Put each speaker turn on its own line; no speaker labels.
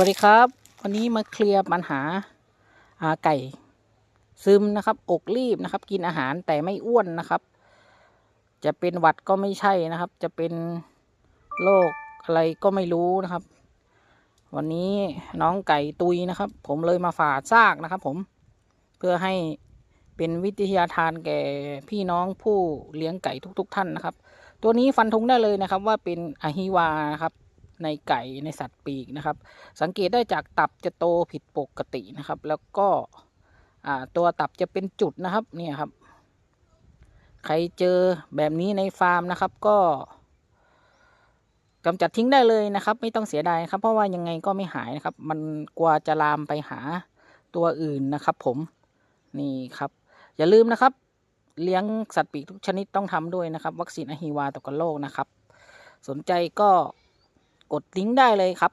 วัสดีครับ วันนี้มาเคลียร์ปัญหาอาไก่ ซึมนะครับอกรีบนะครับ กินอาหารแต่ไม่อ้วนนะครับ จะเป็นหวัดก็ไม่ใช่นะครับ จะเป็นโรคอะไรก็ไม่รู้นะครับ วันนี้น้องไก่ตุยนะครับ ผมเลยมาฝาดซากนะครับ ผมเพื่อให้เป็นวิทยาทานแก่พี่น้องผู้เลี้ยงไก่ทุก ๆ ท่านนะครับ ตัวนี้ฟันธงได้เลยนะครับ ว่าเป็นอะฮิวานะครับ ในไก่ในสัตว์ปีกนะครับ สังเกตได้จากตับจะโตผิดปกตินะครับ แล้วก็ตัวตับจะเป็นจุดนะครับเนี่ยครับ ใครเจอแบบนี้ในฟาร์มนะครับก็กำจัดทิ้งได้เลยนะครับ ไม่ต้องเสียดายครับ เพราะว่ายังไงก็ไม่หายนะครับ มันกว่าจะลามไปหาตัวอื่นนะครับ ผมนี่ครับ อย่าลืมนะครับ เลี้ยงสัตว์ปีกทุกชนิดต้องทำด้วยนะครับ วัคซีนอะฮิวาตอกันโรคนะครับ สนใจก็ กดลิงก์ได้เลยครับ